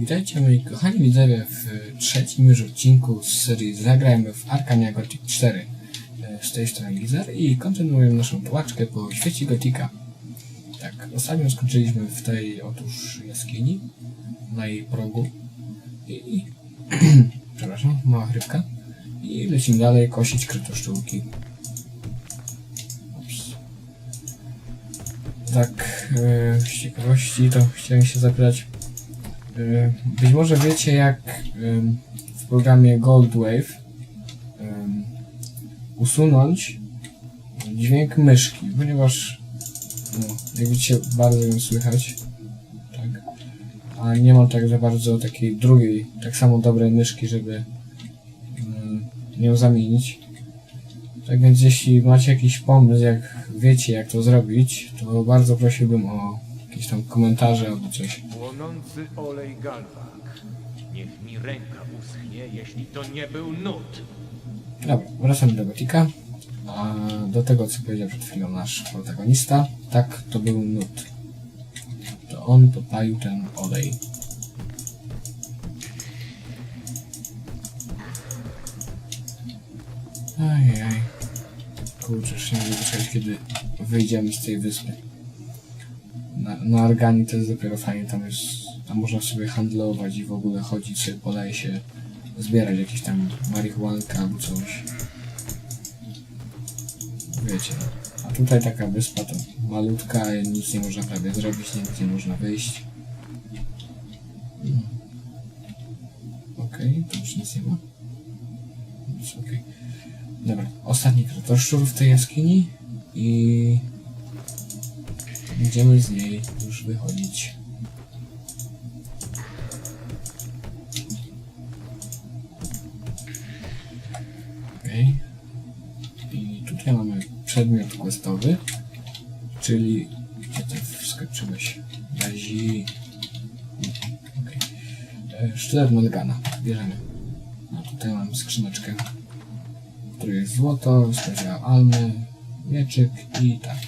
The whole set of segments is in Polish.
Witajcie moi kochani widzowie w trzecim już odcinku z serii Zagrajmy w Arcania Gothic 4. E, Z tej strony Lizer i kontynuujemy naszą tułaczkę po świecie Gotika. Tak, ostatnio skończyliśmy w tej otóż jaskini, na jej progu. I, przepraszam, mała chrypka. I lecimy dalej kosić krytoszczółki. Ups. Tak, e, z ciekawości to chciałem się zapytać, Być może wiecie, jak w programie Goldwave usunąć dźwięk myszki, ponieważ no, jak widzicie bardzo ją słychać, tak, a nie mam tak za bardzo takiej drugiej, tak samo dobrej myszki, żeby nią zamienić. Tak więc jeśli macie jakiś pomysł, jak wiecie jak to zrobić, to bardzo prosiłbym o jakieś tam komentarze albo coś. Płonący olej galwak. Niech mi ręka uschnie, jeśli to nie był nut. Dobra, wracamy do Gotika. A do tego, co powiedział przed chwilą nasz protagonista, tak, to był nut. To on podpalił ten olej. Ajaj. Kurczę, już nie mogę kiedy wyjdziemy z tej wyspy. Na, na Argani to jest dopiero fajnie, tam jest, tam można sobie handlować i w ogóle chodzić sobie po lesie, zbierać jakieś tam marihuankę albo coś. Wiecie, a tutaj taka wyspa to malutka, nic nie można prawie zrobić, nic nie można wyjść. Okej, tu już nic nie ma. Okej. Dobra, ostatni kratoszczur w tej jaskini i będziemy z niej już wychodzić. Okej. I tutaj mamy przedmiot questowy, czyli gdzie ty wskoczyłeś? Razi. Okej. E, Sztylet Melgana. Bierzemy. A tutaj mam skrzyneczkę, w której jest złoto, skazia almy, mieczyk i tarcza.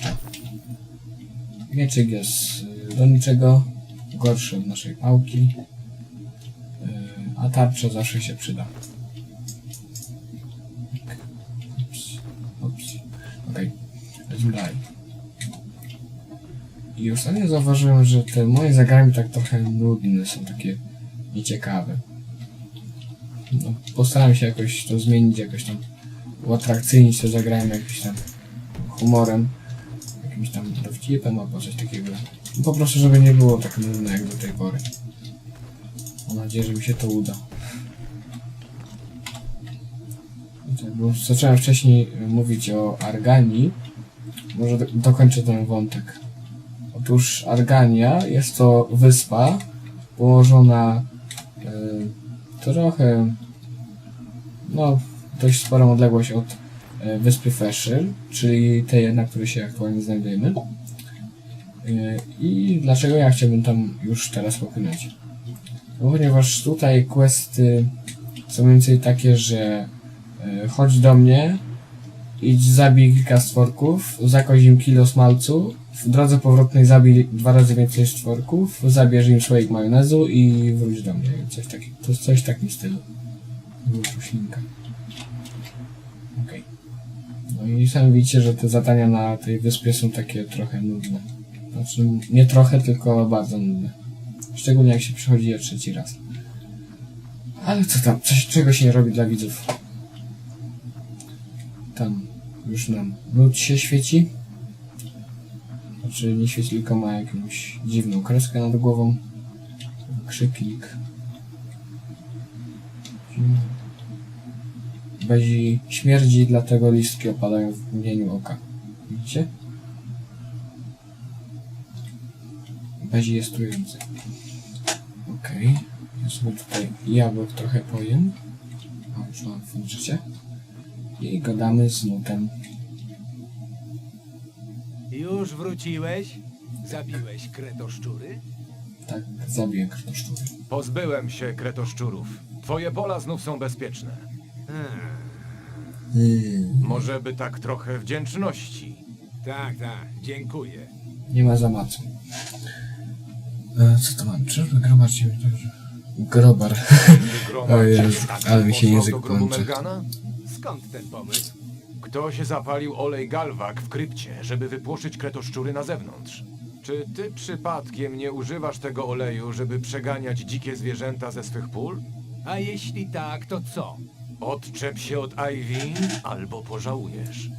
Mieczyk jest y, do niczego, gorszy od naszej pałki, y, a tarcza zawsze się przyda. Okej, lecimy dalej. I ostatnio zauważyłem, że te moje zagrania tak trochę nudne są, takie nieciekawe. No, postaram się jakoś to zmienić, jakoś tam uatrakcyjnić te zagrania jakimś tam humorem, jakimś tam dowcipem albo coś takiego. Po prostu, żeby nie było tak nudne jak do tej pory. Mam nadzieję, że mi się to uda. Tak, Bo zacząłem wcześniej mówić o Arganii. Może do, dokończę ten wątek. Otóż Argania jest to wyspa położona y, trochę, no, dość sporą odległość od wyspy Feszyr, czyli tej, na której się aktualnie znajdujemy. Y, I dlaczego ja chciałbym tam już teraz popłynąć? No, ponieważ tutaj questy są mniej więcej takie, że y, chodź do mnie, idź zabij kilka stworków, zakoź im kilo smalcu, w drodze powrotnej zabij dwa razy więcej stworków, zabierz im słoik majonezu i wróć do mnie. Coś takiego, to coś takim stylu. Było ślinka. Okej. No i sami widzicie, że te zadania na tej wyspie są takie trochę nudne. Znaczy, nie trochę, tylko bardzo nudne. Szczególnie jak się przychodzi je trzeci raz. Ale co tam, coś, czego się nie robi dla widzów. Tam już nam lód się świeci. Znaczy nie świeci, tylko ma jakąś dziwną kreskę nad głową. Krzyklik. Bezi śmierdzi, dlatego listki opadają w mgnieniu oka. Widzicie? Bezi jest trujący. Okej. Ja sobie tutaj jabłek trochę pojem. O, już mam życia. I gadamy z nutem. Już wróciłeś? Zabiłeś kretoszczury? Tak, zabiję kratoszczury. Pozbyłem się kretoszczurów. Twoje pola znów są bezpieczne. Może by tak trochę wdzięczności. Tak, tak, dziękuję. Nie ma za. E, co to mam? Czy wygromadzimy dobrze? Grobar. O Jezu, tak ale mi się język. Melgana? Skąd ten pomysł? Ktoś zapalił olej galwak w krypcie, żeby wypłoszyć kretoszczury na zewnątrz. Czy ty przypadkiem nie używasz tego oleju, żeby przeganiać dzikie zwierzęta ze swych pól? A jeśli tak, to co? Odczep się od Ivy, albo pożałujesz.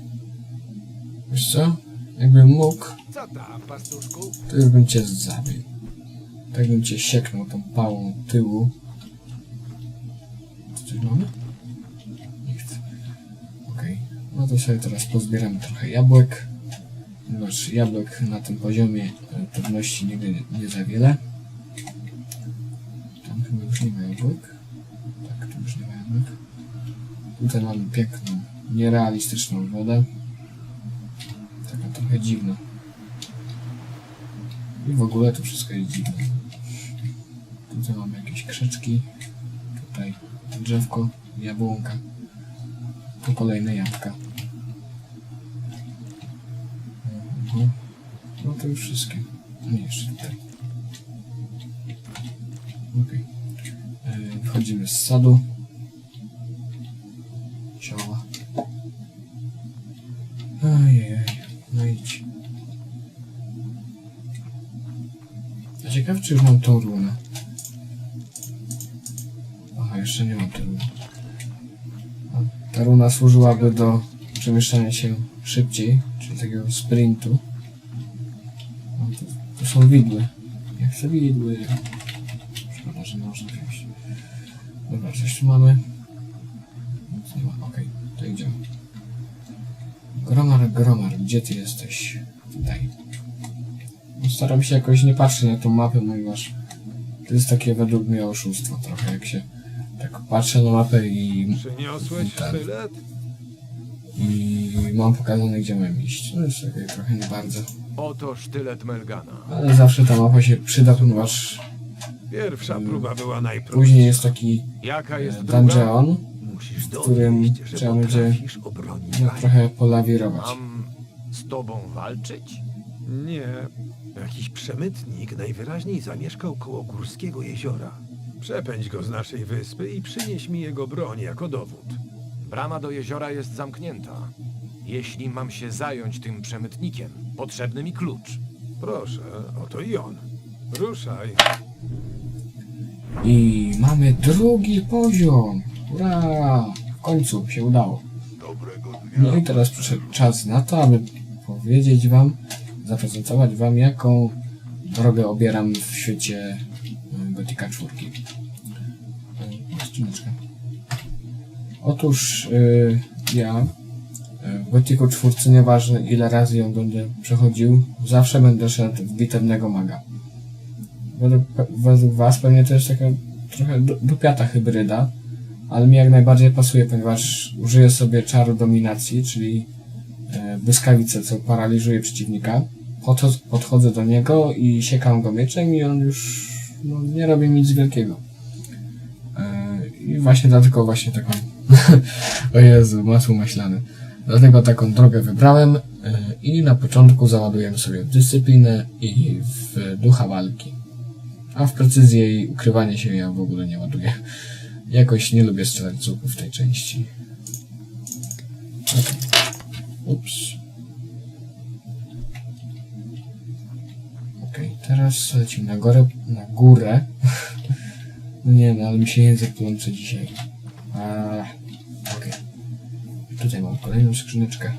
Wiesz co? Jakbym mógł, Co tam, pastuszku? to już bym cię zabił. Tak bym cię sieknął tą pałą tyłu. Co coś mamy? Chcę. Okej. No to sobie teraz pozbieramy trochę jabłek. Ponieważ jabłek na tym poziomie e, trudności nigdy nie, nie za wiele. Tam chyba już nie ma jabłek. Tutaj mamy piękną, nierealistyczną wodę. Taka trochę dziwna. I w ogóle to wszystko jest dziwne. Tutaj mamy jakieś krzyczki. Tutaj drzewko, jabłonka. Tu kolejne jabłka. Mhm. No to już wszystkie. Nie, jeszcze tutaj. Okej. Okay. Wchodzimy z sadu. Ciekaw, czy już mam tą runę. Aha, jeszcze nie mam tej runy. Ta runa służyłaby do przemieszczania się szybciej, czyli takiego sprintu. No to są widły. Ja chcę widły. Szkoda, że można wziąć. Dobra, coś tu mamy. Nic nie ma, okej, to idziemy. Gromar, Gromar, gdzie ty jesteś? Tutaj. Staram się jakoś nie patrzeć na tą mapę, ponieważ to jest takie według mnie oszustwo trochę, jak się tak patrzę na mapę i, Przyniosłeś Tak. sztylet? i mam pokazane, gdzie mam iść. No jest takie trochę nie bardzo. Oto sztylet Melgana. Ale zawsze ta mapa się przyda, ponieważ Pierwsza próba była najprostsza. później jest taki Jaka jest e, druga? dungeon, Musisz w którym trzeba będzie no, trochę polawirować. Mam z tobą walczyć? Nie. Jakiś przemytnik najwyraźniej zamieszkał koło Górskiego Jeziora. Przepędź go z naszej wyspy i przynieś mi jego broń jako dowód. Brama do jeziora jest zamknięta. Jeśli mam się zająć tym przemytnikiem, potrzebny mi klucz. Proszę, oto i on. Ruszaj. I mamy drugi poziom. Ura! W końcu się udało. No i teraz przyszedł czas na to, aby powiedzieć wam, zaprezentować wam, jaką drogę obieram w świecie y, Gotika 4. Y, skrzyneczka. Otóż y, ja y, w Gotiku 4, nieważne ile razy ją będę przechodził, zawsze będę szedł w bitewnego maga. Według, was pewnie to jest taka trochę du- dupiata hybryda, ale mi jak najbardziej pasuje, ponieważ użyję sobie czaru dominacji, czyli e, błyskawice, co paraliżuje przeciwnika. Podcho- podchodzę do niego i siekam go mieczem i on już no, nie robi nic wielkiego. E, I właśnie dlatego właśnie taką... o Jezu, masło maślane. Dlatego taką drogę wybrałem e, i na początku załadujemy sobie w dyscyplinę i w ducha walki. A w precyzję i ukrywanie się ja w ogóle nie ładuję. Jakoś nie lubię łuku w tej części. Okej. Ups. Okej, teraz lecimy na górę. Na górę. no nie no, ale mi się język plącze dzisiaj. Okej. Tutaj mam kolejną skrzyneczkę.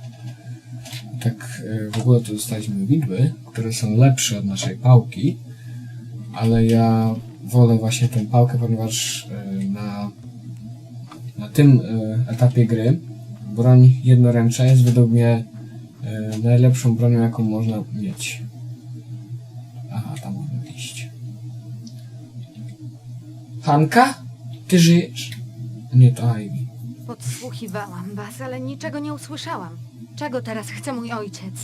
Tak e, w ogóle to dostaliśmy widły, które są lepsze od naszej pałki ale ja wolę właśnie tę pałkę, ponieważ e, na, na tym e, etapie gry broń jednoręczna jest według mnie najlepszą bronią, jaką można mieć. Hanka? Ty żyjesz? Nie, to Ivy. Podsłuchiwałam was, ale niczego nie usłyszałam. Czego teraz chce mój ojciec?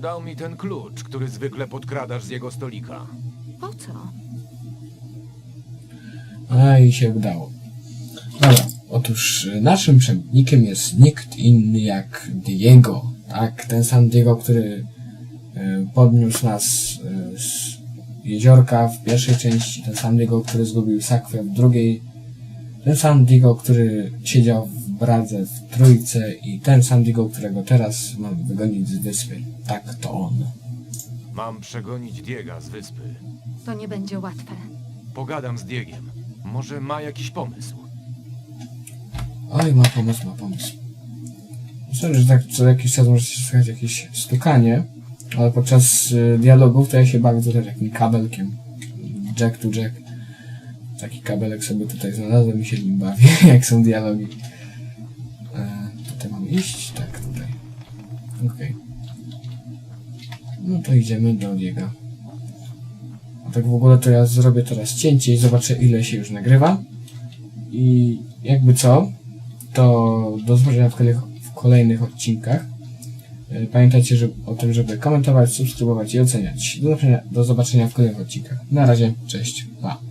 Dał mi ten klucz, który zwykle podkradasz z jego stolika. Po co? A i się udało. Dobra, otóż y, naszym przemytnikiem jest nikt inny jak Diego. Tak, ten sam Diego, który y, podniósł nas y, z jeziorka w pierwszej części, ten sam Diego, który zgubił sakwę w drugiej, ten sam Diego, który siedział w Bradze w trójce i ten sam Diego, którego teraz mam wygonić z wyspy. Tak, to on. Mam przegonić Diega z wyspy. To nie będzie łatwe. Pogadam z Diegiem. Może ma jakiś pomysł. Oj, ma pomysł, ma pomysł. Myślę, że tak co jakiś czas może się słychać jakieś stukanie, ale podczas y, dialogów to ja się bawię tutaj takim kabelkiem. Jack to Jack. Taki kabelek sobie tutaj znalazłem i się nim bawię, jak są dialogi. E, tutaj mam iść? Tak, tutaj. Okej. No to idziemy do niego. A tak w ogóle to ja zrobię teraz cięcie i zobaczę ile się już nagrywa. I jakby co, to do zobaczenia w kolejnych odcinkach. E, Pamiętajcie że, o tym, żeby komentować, subskrybować i oceniać. Do do zobaczenia w kolejnych odcinkach. Na razie, cześć, pa.